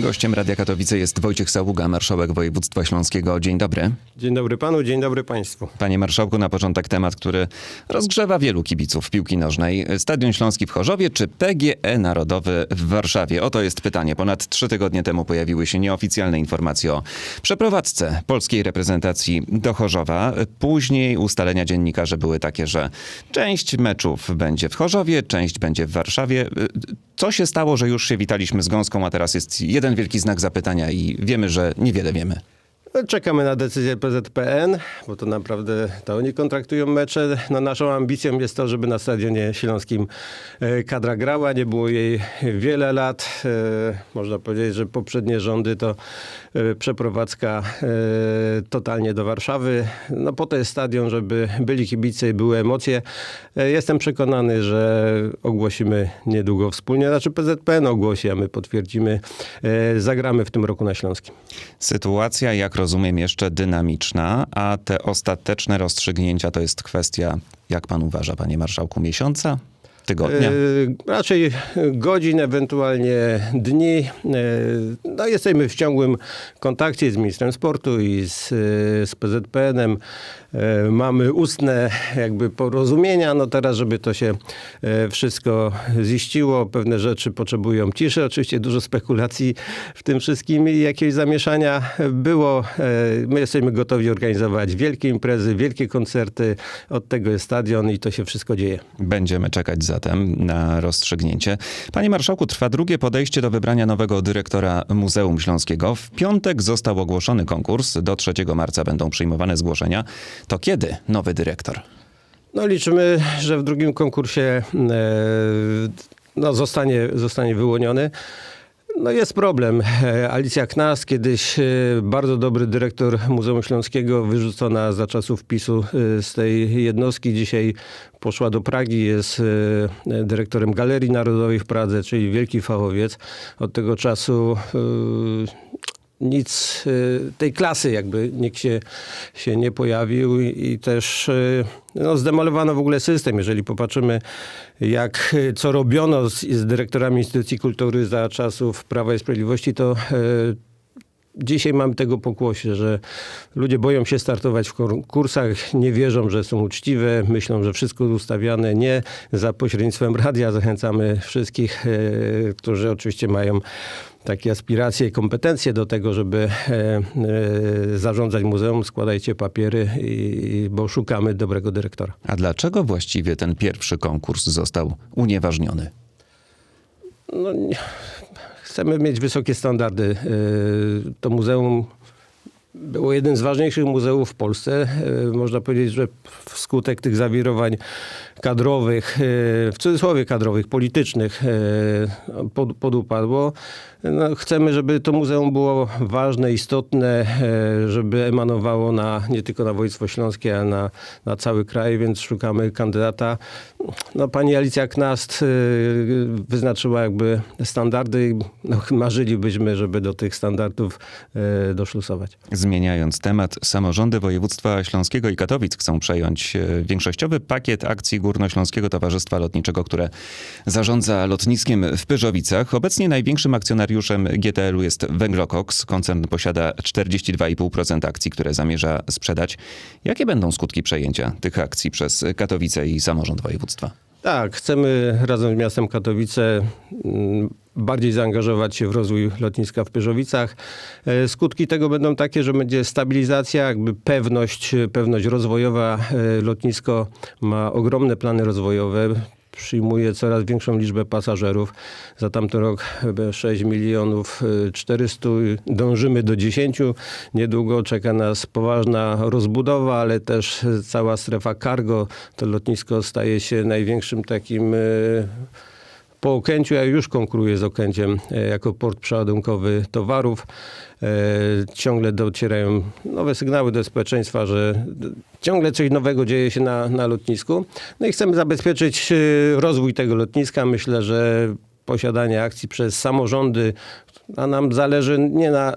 Gościem Radia Katowice jest Wojciech Saługa, marszałek województwa śląskiego. Dzień dobry. Dzień dobry panu, dzień dobry państwu. Panie marszałku, na początek temat, który rozgrzewa wielu kibiców piłki nożnej. Stadion Śląski w Chorzowie czy PGE Narodowy w Warszawie? Oto jest pytanie. Ponad trzy tygodnie temu pojawiły się nieoficjalne informacje o przeprowadzce polskiej reprezentacji do Chorzowa. Później ustalenia dziennikarzy były takie, że część meczów będzie w Chorzowie, część będzie w Warszawie. Co się stało, że już się witaliśmy z gąską, a teraz jest jeden wielki znak zapytania i wiemy, że niewiele wiemy. Czekamy na decyzję PZPN, bo to naprawdę to oni kontraktują mecze. No, naszą ambicją jest to, żeby na Stadionie Śląskim e, kadra grała. Nie było jej wiele lat. E, Można powiedzieć, że poprzednie rządy to e, przeprowadzka totalnie do Warszawy. No po to jest stadion, żeby byli kibice i były emocje. Jestem przekonany, że ogłosimy niedługo wspólnie. Znaczy PZPN ogłosi, a my potwierdzimy. Zagramy w tym roku na Śląskim. Sytuacja, jak rozumiem, jeszcze dynamiczna, a te ostateczne rozstrzygnięcia to jest kwestia, jak pan uważa, panie marszałku, miesiąca? Tygodnia? E, raczej godzin, ewentualnie dni. E, No, jesteśmy w ciągłym kontakcie z ministrem sportu i z, e, z PZPN-em. E, Mamy ustne jakby porozumienia. No teraz, żeby to się e, wszystko ziściło, pewne rzeczy potrzebują ciszy. Oczywiście dużo spekulacji w tym wszystkim i jakiegoś zamieszania było. E, My jesteśmy gotowi organizować wielkie imprezy, wielkie koncerty. Od tego jest stadion i to się wszystko dzieje. Będziemy czekać zatem na rozstrzygnięcie. Panie marszałku, trwa drugie podejście do wybrania nowego dyrektora Muzeum Śląskiego. W piątek został ogłoszony konkurs. Do 3 marca będą przyjmowane zgłoszenia. To kiedy nowy dyrektor? No liczymy, że w drugim konkursie e, no, zostanie, zostanie wyłoniony. No jest problem. E, Alicja Knas, kiedyś e, bardzo dobry dyrektor Muzeum Śląskiego, wyrzucona za czasów PiSu z tej jednostki. Dzisiaj poszła do Pragi, jest dyrektorem Galerii Narodowej w Pradze, czyli wielki fachowiec. Od tego czasu nic y, tej klasy jakby nikt się, się nie pojawił i, też y, no, zdemolowano w ogóle system. Jeżeli popatrzymy jak, y, co robiono z, z dyrektorami instytucji kultury za czasów Prawa i Sprawiedliwości, to Dzisiaj mamy tego pokłosie, że ludzie boją się startować w konkursach, nie wierzą, że są uczciwe, myślą, że wszystko ustawiane nie za pośrednictwem radia. Zachęcamy wszystkich, którzy oczywiście mają takie aspiracje i kompetencje do tego, żeby e, e, zarządzać muzeum. Składajcie papiery, i, bo szukamy dobrego dyrektora. A dlaczego właściwie ten pierwszy konkurs został unieważniony? No, nie- chcemy mieć wysokie standardy. Yy, To muzeum było jeden z ważniejszych muzeów w Polsce. Yy, Można powiedzieć, że wskutek tych zawirowań kadrowych, yy, w cudzysłowie kadrowych, politycznych, pod- podupadło. No, chcemy, żeby to muzeum było ważne, istotne, żeby emanowało na, nie tylko na województwo śląskie, ale na, na cały kraj, więc szukamy kandydata. No, pani Alicja Knast wyznaczyła jakby standardy. No, marzylibyśmy, żeby do tych standardów doszlusować. Zmieniając temat, samorządy województwa śląskiego i Katowic chcą przejąć e, większościowy pakiet akcji Górnośląskiego Towarzystwa Lotniczego, które zarządza lotniskiem w Pyrzowicach. Obecnie największym akcjonariuszem GTL-u jest Węglokoks. Koncern posiada 42,5% akcji, które zamierza sprzedać. Jakie będą skutki przejęcia tych akcji przez Katowice i samorząd województwa? Tak, chcemy razem z miastem Katowice mm, bardziej zaangażować się w rozwój lotniska w Pyrzowicach. E, Skutki tego będą takie, że będzie stabilizacja, jakby pewność, pewność rozwojowa. E, Lotnisko ma ogromne plany rozwojowe. Przyjmuje coraz większą liczbę pasażerów. Za tamten rok e, 6 milionów e, 400, dążymy do 10. Niedługo czeka nas poważna rozbudowa, ale też cała strefa cargo. To lotnisko staje się największym takim e, po Okęciu, ja już konkuruję z Okęciem e, jako port przeładunkowy towarów. E, Ciągle docierają nowe sygnały do społeczeństwa, że ciągle coś nowego dzieje się na, na lotnisku. No i chcemy zabezpieczyć e, rozwój tego lotniska. Myślę, że posiadanie akcji przez samorządy, a nam zależy nie na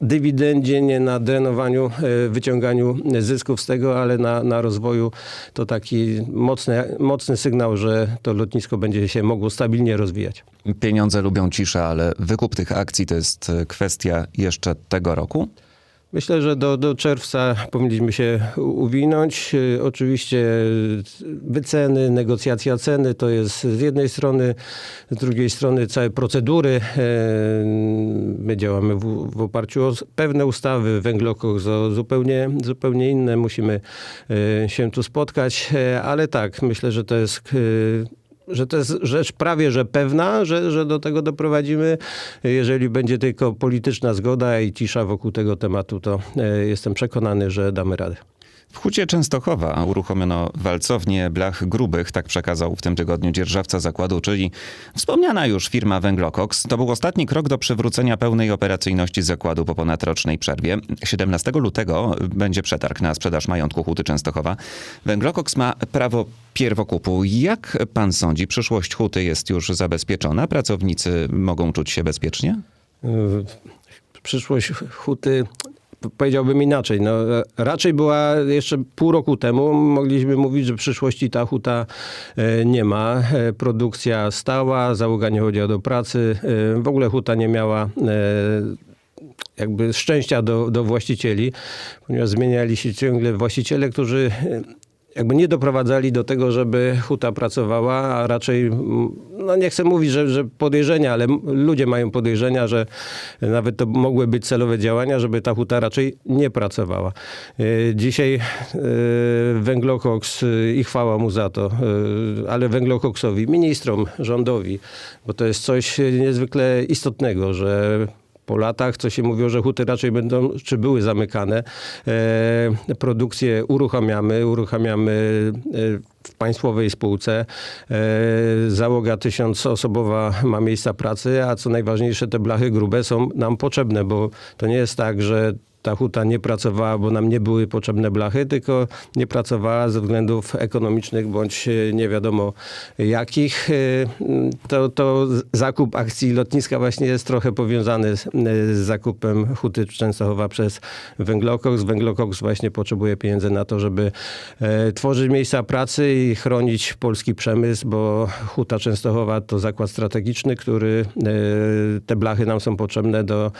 dywidendzie, nie na drenowaniu, e, wyciąganiu zysków z tego, ale na, na rozwoju. To taki mocny, mocny sygnał, że to lotnisko będzie się mogło stabilnie rozwijać. Pieniądze lubią ciszę, ale wykup tych akcji to jest e, kwestia jeszcze tego roku? Myślę, że do, do czerwca powinniśmy się uwinąć. E, Oczywiście wyceny, negocjacja ceny to jest z jednej strony, z drugiej strony całe procedury. E, My działamy w, w oparciu o pewne ustawy, węglokoks o zupełnie, zupełnie inne. Musimy e, się tu spotkać, E, ale tak, myślę, że to jest że to jest rzecz prawie że pewna, że, że do tego doprowadzimy. Jeżeli będzie tylko polityczna zgoda i cisza wokół tego tematu, to e, jestem przekonany, że damy radę. W Hucie Częstochowa uruchomiono walcownię blach grubych, tak przekazał w tym tygodniu dzierżawca zakładu, czyli wspomniana już firma Węglokoks. To był ostatni krok do przywrócenia pełnej operacyjności zakładu po ponadrocznej przerwie. 17 lutego będzie przetarg na sprzedaż majątku Huty Częstochowa. Węglokoks ma prawo pierwokupu. Jak pan sądzi, przyszłość Huty jest już zabezpieczona? Pracownicy mogą czuć się bezpiecznie? E, Przyszłość huty powiedziałbym inaczej. No, raczej była jeszcze pół roku temu, mogliśmy mówić, że przyszłości ta huta e, nie ma. E, Produkcja stała, załoga nie chodziła do pracy. E, W ogóle huta nie miała e, jakby szczęścia do, do właścicieli, ponieważ zmieniali się ciągle właściciele, którzy e, jakby nie doprowadzali do tego, żeby huta pracowała, a raczej, no nie chcę mówić, że, że podejrzenia, ale ludzie mają podejrzenia, że nawet to mogły być celowe działania, żeby ta huta raczej nie pracowała. E, Dzisiaj e, Węglokoks, e, i chwała mu za to, ale Węglokoksowi, ministrom, rządowi, bo to jest coś niezwykle istotnego, że po latach, co się mówiło, że huty raczej będą, czy były zamykane. E, produkcję uruchamiamy, uruchamiamy e, w państwowej spółce. E, załoga tysiącosobowa ma miejsca pracy, a co najważniejsze, te blachy grube są nam potrzebne, bo to nie jest tak, że ta huta nie pracowała, bo nam nie były potrzebne blachy, tylko nie pracowała ze względów ekonomicznych bądź e, nie wiadomo jakich. E, To, to zakup akcji lotniska właśnie jest trochę powiązany z, e, z zakupem huty Częstochowa przez Węglokoks. Węglokoks właśnie potrzebuje pieniędzy na to, żeby tworzyć miejsca pracy i chronić polski przemysł, bo huta Częstochowa to zakład strategiczny, który te blachy nam są potrzebne do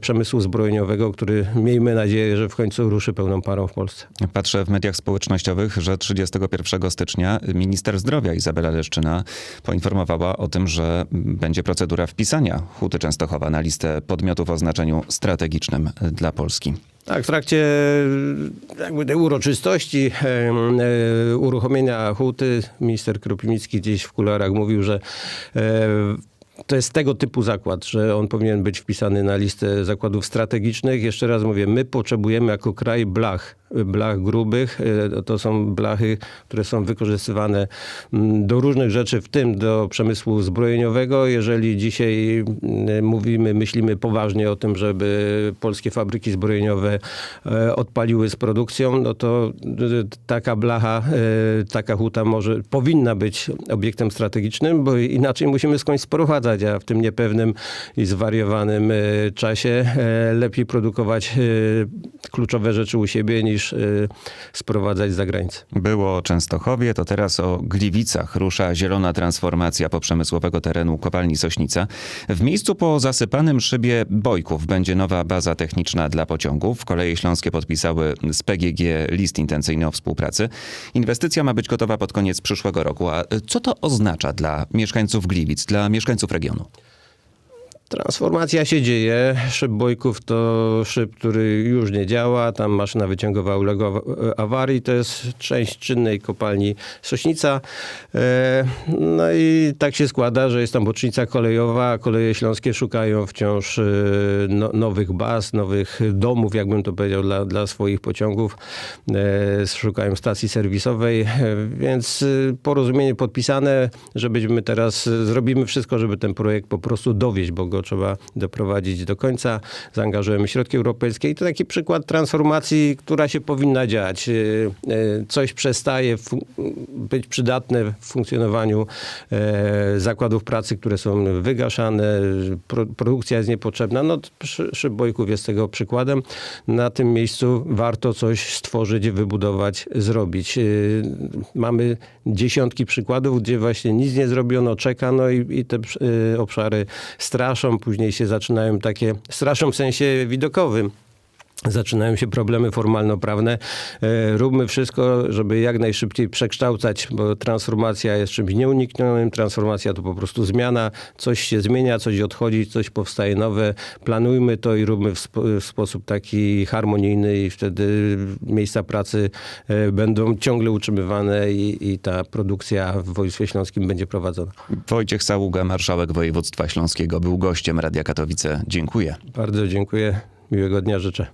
przemysłu zbrojeniowego, który miejmy nadzieję, że w końcu ruszy pełną parą w Polsce. Patrzę w mediach społecznościowych, że 31 stycznia minister zdrowia Izabela Leszczyna poinformowała o tym, że będzie procedura wpisania Huty Częstochowa na listę podmiotów o znaczeniu strategicznym dla Polski. Tak, w trakcie jakby tej uroczystości e, uruchomienia huty minister Kropivnicki gdzieś w kularach mówił, że e, to jest tego typu zakład, że on powinien być wpisany na listę zakładów strategicznych. Jeszcze raz mówię, my potrzebujemy jako kraj blach, blach grubych. E, To są blachy, które są wykorzystywane mm, do różnych rzeczy, w tym do przemysłu zbrojeniowego. Jeżeli dzisiaj mm, mówimy, myślimy poważnie o tym, żeby polskie fabryki zbrojeniowe e, odpaliły z produkcją, no to e, taka blacha, taka huta może, powinna być obiektem strategicznym, bo inaczej musimy skądś sprowadzać, a w tym niepewnym i zwariowanym czasie lepiej produkować kluczowe rzeczy u siebie niż e, sprowadzać za granicę. Było o Częstochowie, to teraz o Gliwicach rusza zielona transformacja poprzemysłowego terenu kopalni Sośnica. W miejscu po zasypanym szybie Bojków będzie nowa baza techniczna dla pociągów. Koleje Śląskie podpisały z PGG list intencyjny o współpracy. Inwestycja ma być gotowa pod koniec przyszłego roku. A co to oznacza dla mieszkańców Gliwic, dla mieszkańców regionu? Transformacja się dzieje. Szyb Bojków to szyb, który już nie działa. Tam maszyna wyciągowa uległa awa- awarii. To jest część czynnej kopalni Sośnica. E, No i tak się składa, że jest tam bocznica kolejowa, koleje śląskie szukają wciąż e, no, nowych baz, nowych domów, jakbym to powiedział, dla, dla swoich pociągów. E, Szukają stacji serwisowej, e, więc e, porozumienie podpisane, że będziemy teraz, e, zrobimy wszystko, żeby ten projekt po prostu dowieść, bo go trzeba doprowadzić do końca. Zaangażujemy środki europejskie i to taki przykład transformacji, która się powinna dziać. E, e, Coś przestaje być przydatne w funkcjonowaniu e, zakładów pracy, które są wygaszane, pro, produkcja jest niepotrzebna. No, Szy- Szybojków jest tego przykładem. Na tym miejscu warto coś stworzyć, wybudować, zrobić. Mamy dziesiątki przykładów, gdzie właśnie nic nie zrobiono, czekano i, i te obszary straszą, później się zaczynają takie, straszą w sensie widokowym. Zaczynają się problemy formalno-prawne. E, Róbmy wszystko, żeby jak najszybciej przekształcać, bo transformacja jest czymś nieuniknionym. Transformacja to po prostu zmiana. Coś się zmienia, coś odchodzi, coś powstaje nowe. Planujmy to i róbmy w, spo, w sposób taki harmonijny i wtedy miejsca pracy e, będą ciągle utrzymywane i, i ta produkcja w województwie śląskim będzie prowadzona. Wojciech Saługa, marszałek województwa śląskiego, był gościem Radia Katowice. Dziękuję. Bardzo dziękuję. Miłego dnia życzę.